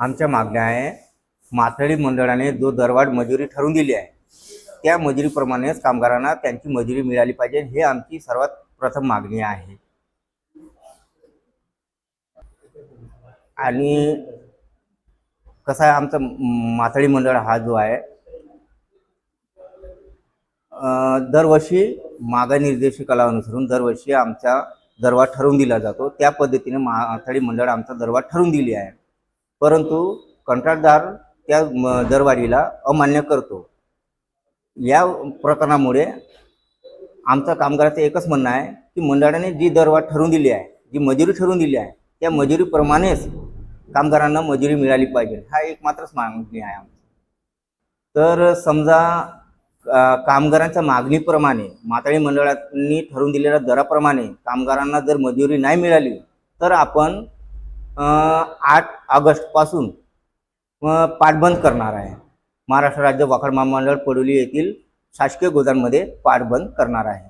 आमच्या मागण्या आहे. माथाडी मंडळाने जो दरवाढ मजुरी ठरवून दिली आहे त्या मजुरीप्रमाणेच कामगारांना त्यांची मजुरी मिळाली पाहिजे. हे आमची सर्वात प्रथम मागणी आहे. आणि कसं आहे आमचं माथाडी मंडळ हा जो आहे दरवर्षी मागा निर्देशिकाला अनुसरून दरवर्षी आमचा दरवाढ ठरवून दिला जातो. त्या पद्धतीने माथाडी मंडळ आमचा दरवाढ ठरवून दिली आहे. परंतु कंत्राटदार त्या म- दरवाढीला अमान्य करतो. या प्रकरणामुळे आमचं कामगाराचं एकच म्हणणं आहे की मंडळाने जी दरवाढ ठरवून दिली आहे जी मजुरी ठरवून दिली आहे त्या मजुरीप्रमाणेच कामगारांना मजुरी मिळाली पाहिजे. हा एक मात्रच मागणी आहे आमची. तर समजा कामगारांच्या मागणीप्रमाणे मातळी मंडळांनी ठरवून दिलेल्या दराप्रमाणे कामगारांना जर मजुरी नाही मिळाली तर आपण आठ ऑगस्टपासून पाठबंद करणार आहे. महाराष्ट्र राज्य वाखड महामंडळ पडोली येथील शासकीय गोदांमध्ये पाठबंद करणार आहे.